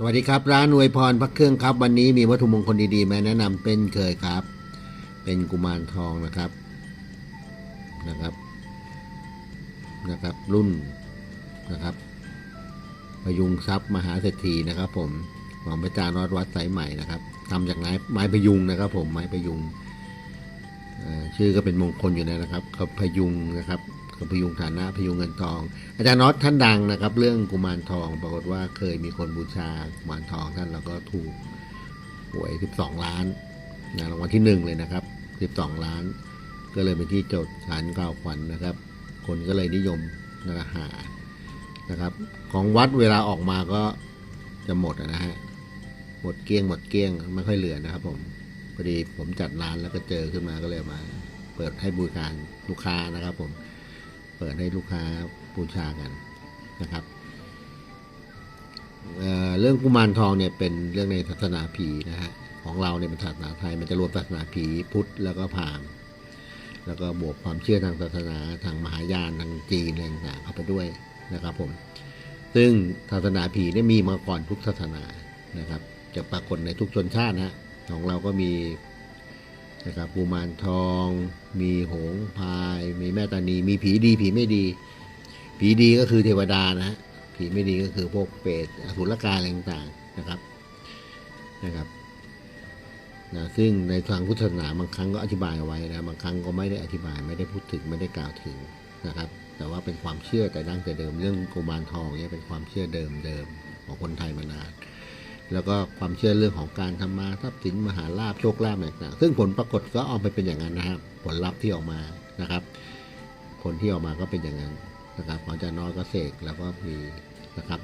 สวัสดีครับ ร้านอวยพรพระเครื่องครับ วันนี้มีวัตถุมงคลดีๆมาแนะนำเป็นเคยครับ เป็นกุมารทองนะครับนะครับนะครับ รุ่นนะครับพยุงทรัพย์มหาเศรษฐีนะครับผมของพระจารย์วัดวัดสายใหม่นะครับทำจากไม้ไม้พยุงนะครับผมไม้พยุงชื่อก็เป็นมงคลอยู่แล้วนะครับเขาพยุงนะครับ พยุงฐานะพยุงเงินทอง อาจารย์น็อตท่านดังนะครับ เรื่องกุมารทองปรากฏว่าเคยมีคนบูชากุมารทองท่านแล้วก็ถูกหวย 12 ล้านนะรางวัลที่หนึ่งเลยนะครับ 12 ล้าน ก็เลยเป็นที่โจทย์ฐานกล่าวขวัญนะครับ คนก็เลยนิยมนะครับหานะครับ ของวัดเวลาออกมาก็จะหมดนะฮะหมดเกลี้ยงหมดเกลี้ยงไม่ค่อยเหลือนะครับ ผมพอดีผมจัดร้านแล้วก็เจอขึ้นมาก็เลยมา เปิดให้บริการลูกค้านะครับ ผม เปิดให้ลูกค้าบูชากันนะครับเเรื่องกุมารทองเนี่ยเป็นเรื่องในศาสนาผีนะฮะของเราเนี่ยเป็นศาสนาไทยมันจะรวมศาสนาผีพุทธแล้วก็พราหมณ์แล้วก็บวกความเชื่อทางศาสนาทางมหายานทางจีนอะไรต่างๆเข้าไปด้วยนะครับผมซึ่งศาสนาผีเนี่ยมีมาก่อนทุกศาสนานะครับ จะปรากฏในทุกชนชาตินะฮะของเราก็มี นะครับกุมารทอง มีหงพาย มีแม่ตานี มีผีดี ผีไม่ดี ผีดีก็คือเทวดานะฮะผีไม่ดีก็คือพวกเปรตอสุรกายอะไรต่างๆนะครับนะครับนะซึ่งในทางพุทธศาสนาบางครั้งก็อธิบายเอาไว้นะบางครั้งก็ไม่ได้อธิบายไม่ได้พูดถึงไม่ได้กล่าวถึงนะครับ แต่ว่าเป็นความเชื่อแต่ดั้งแต่เดิมเรื่องกุมารทองเนี่ยเป็นความเชื่อเดิมเดิมของคนไทยมานาน แล้วก็ความเชื่อเรื่องของการทำมาทรัพย์สินมหาลาภโชคลาภต่างๆซึ่งผลปรากฏก็ออกไปเป็นอย่างนั้นนะครับผลลัพธ์ที่ออกมานะครับ ผลที่ออกมาก็เป็นอย่างนั้นนะครับของอาจารย์น้อยก็เสกแล้วก็มีนะครับ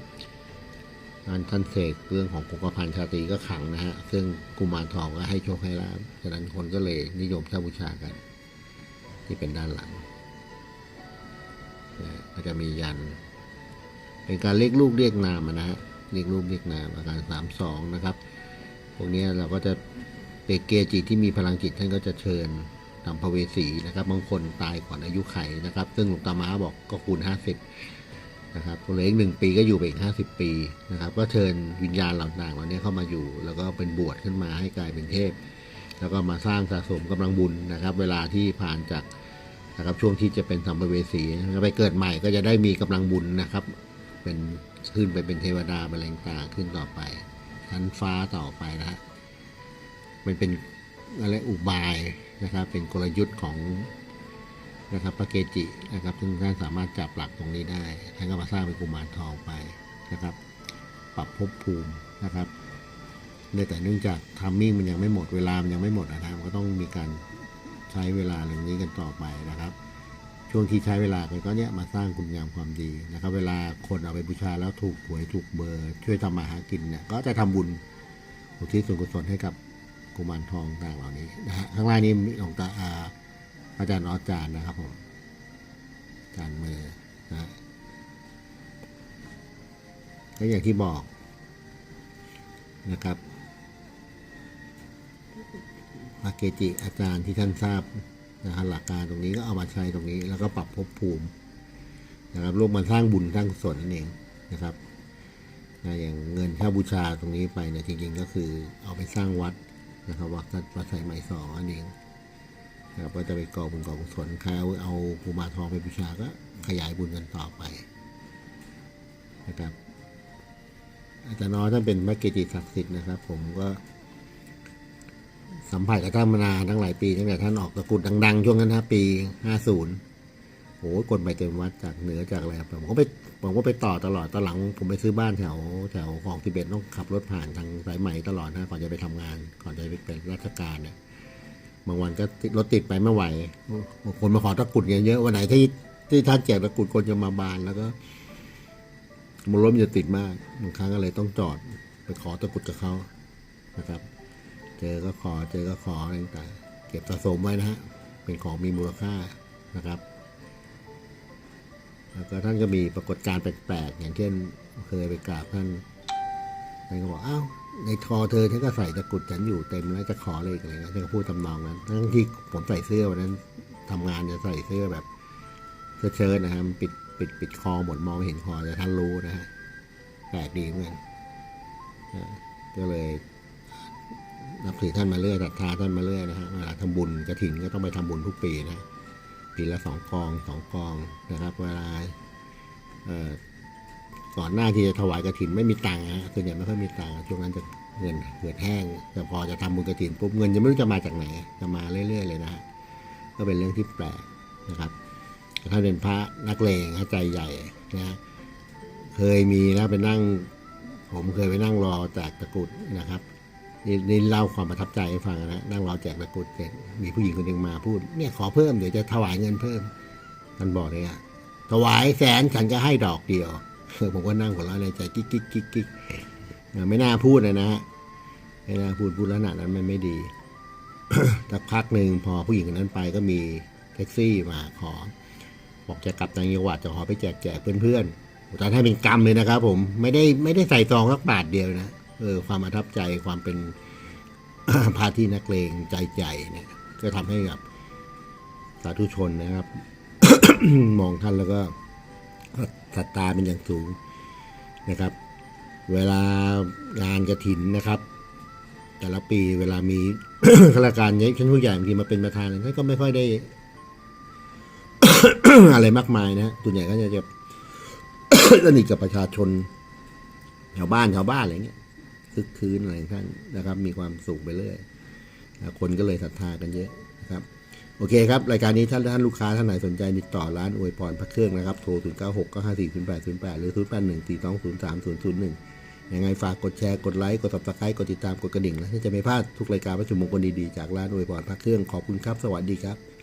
งานท่านเสกเรื่องของคงกระพันชาตรีก็ขังนะฮะซึ่งกุมารทองก็ให้โชคให้ลาภฉะนั้นคนก็เลยนิยมเช่าบูชากัน ที่เป็นด้านหลังนะก็จะมียัน เป็นการเรียกลูกเรียกนามนะฮะ เรียกลูกเรียกนามอาการสามสองนะครับพวกนี้เราก็จะเปเกจิที่มีพลังจิตท่านก็จะเชิญทำพระเวสีนะครับบางคนตายก่อนอายุไขนะครับ ซึ่งหลวงตาม้าบอกก็คูณห้าสิบนะครับเหลืออีกหนึ่งปีก็อยู่ไปอีกห้าสิบปีนะครับ ก็เชิญวิญญาณเหล่าต่างเหล่านี้เข้ามาอยู่ แล้วก็เป็นบวชขึ้นมาให้กลายเป็นเทพ แล้วก็มาสร้างสะสมกำลังบุญนะครับ เวลาที่ผ่านจากนะครับช่วงที่จะเป็นสัมภเวสีไปเกิดใหม่ก็จะได้มีกำลังบุญนะครับ เป็น ขึ้นไปเป็นเทวดาเป็นอะไรต่างขึ้นต่อไปชั้นฟ้าต่อไปนะฮะมันเป็นอะไรอุบายนะครับเป็นกลยุทธ์ของนะครับพระเกจินะครับซึ่งท่านสามารถจับหลักตรงนี้ได้ท่านก็มาสร้างเป็นกุมารทองไปนะครับ ปรับภพภูมินะครับเนื่องแต่เนื่องจากทัมมิ่งมันยังไม่หมดเวลามันยังไม่หมดนะครับก็ต้องมีการใช้เวลาเรื่องนี้กันต่อไปนะครับ ช่วงที่ใช้เวลาไปก็เนี้ยมาสร้างคุณงามความดีนะครับ เวลาคนเอาไปบูชาแล้วถูกหวยถูกเบอร์ ช่วยทำมาหากินเนี่ยก็จะทำบุญอุทิศส่วนกุศลให้กับกุมารทองต่างเหล่านี้นะฮะข้างล่างนี้มีหลวงตาอาอาจารย์ออจารย์นะครับผมอาจารย์มือนะฮะก็อย่างที่บอกนะครับพระเกจิอาจารย์ที่ท่านทราบ นะฮะหลักการตรงนี้ก็เอามาใช้ตรงนี้ แล้วก็ปรับภพภูมินะครับร่วมมาสร้างบุญสร้างกุศลนั่นเองนะครับนะอย่างเงินค่าบูชาตรงนี้ไปเนี่ยจริงๆก็คือเอาไปสร้างวัดนะครับวัดวัดสายไหมสองนั่นเองนะครับก็จะไปก่อบุญก่อกุศลใครเอาเอาภูมาทองไปบูชาก็ขยายบุญกันต่อไปนะครับอาจารย์น้อยท่านเป็นพระเกจิศักดิ์สิทธิ์นะครับ ผมก็ สัมผัสกับท่านมานานตั้งหลายปีตั้งแต่ท่านออกตะกุดดัง ๆ ช่วงนั้นนะปี50โอ้โหคนไปเต็มวัดจากเหนือจากอะไรครับผมก็ไปผมก็ไปต่อตลอดตอนหลัง ผมไปซื้อบ้านแถวแถวของทิเบตต้องขับรถผ่านทางสายไหม่ตลอดนะก่อนจะไปทำงาน ก่อนจะไปเป็นราชการเนี่ยบางวันก็รถติดไปไม่ไหวบางคนมาขอตะกุดเยอะๆวันไหนที่ที่ท่านแจกตะกุดคนจะมาบานแล้วก็มันรถมันจะติดมากบางครั้งก็เลยต้องจอดไปขอตะกุดกับเขานะครับ เจอก็ขอเจอก็ขออะไรต่างๆเก็บสะสมไว้นะฮะเป็นของมีมูลค่านะครับ แล้วก็ท่านก็มีปรากฏการณ์แปลกๆอย่างเช่นเคยไปกราบท่านท่านก็บอกอ้าวในคอเธอฉันก็ใส่ตะกรุดฉันอยู่เต็มแล้วจะขออะไรอีกอะไรเงี้ยท่านก็พูดทำนองนั้นทั้งที่ผมใส่เสื้อวันนั้นทำงานจะใส่เสื้อแบบเสื้อเชิ้ตนะฮะมันปิดปิดปิดคอหมดมองไม่เห็นคอแต่ท่านรู้นะฮะแปลกดีเหมือนกันก็เลย นับถือท่านมาเรื่อยศรัทธาท่านมาเรื่อยนะฮะเวลาทำบุญกระถิ่นก็ต้องไปทำบุญทุกปีนะปีละสองกองสองกองนะครับ เวลาก่อนหน้าที่จะถวายกระถินไม่มีตังค์ฮะส่วนใหญ่ไม่ค่อยมีตังค์ช่วงนั้นจะเงินเกิดแห้ง แต่พอจะทำบุญกระถินปุ๊บเงินจะไม่รู้จะมาจากไหน จะมาเรื่อย ๆ เลยนะฮะก็เป็นเรื่องที่แปลกนะครับท่านเป็นพระนักเลงใจใหญ่นะฮะเคยมีนะไปนั่ง ผมเคยไปนั่งรอแจกตะกรุดนะครับ นี่นี่เล่าความประทับใจให้ฟังนะนั่งรอแจกตะกรุดเสร็จมีผู้หญิงคนหนึ่งมาพูดเนี่ยขอเพิ่มเดี๋ยวจะถวายเงินเพิ่มท่านบอกเลยอะถวายแสนฉันจะให้ดอกเดียวผมก็นั่งหัวเราะในใจกิ๊กกิ๊กกิ๊กกิ๊กไม่น่าพูดเลยนะฮะไม่น่าพูดพูดลักษณะนั้นมันไม่ดีสักพักหนึ่งพอผู้หญิงคนนั้นไปก็มีแท็กซี่มาขอ บอกจะกลับต่างจังหวัดจะขอไปแจกแจกเพื่อนๆตอนให้เป็นกรรมเลยนะครับผมไม่ได้ไม่ได้ใส่ซองสักบาทเดียวนะ เออความประทับใจความเป็นพาที่นักเลงใจใหญ่เนี่ยก็ทำให้กับสาธุชนนะครับ มองท่านแล้วก็ศรัทธาเป็นอย่างสูงนะครับ เวลางานกระถินนะครับ แต่ละปีเวลามีข้าราชการเนี่ชั้นผู้ใหญ่บางทีมาเป็นประธานท่านก็ไม่ค่อยได้ อะไรมากมายนะส่วใหญ่ก็จะจะสนิทกับประชาชนแถวบ้านชาวบ้านอะไรเงี้ย คึกคืนอะไรท่านนะครับ มีความสุขไปเรื่อยคนก็เลยศรัทธากันเยอะนะครับโอเคครับ รายการนี้ท่านท่านลูกค้าท่านไหนสนใจติดต่อร้านอวยพรพระเครื่องนะครับ โทร 0 9 6 9 5 4 0 8 0 8 หรือ 0 8 1 4 2 0 3 0 0 1 ยังไงฝากกดแชร์ กดไลค์ กด subscribe กดติดตาม กดกระดิ่งนะจะไม่พลาดทุกรายการประชุมมงคลดีๆ จากร้านอวยพรพระเครื่อง ขอบคุณครับ สวัสดีครับ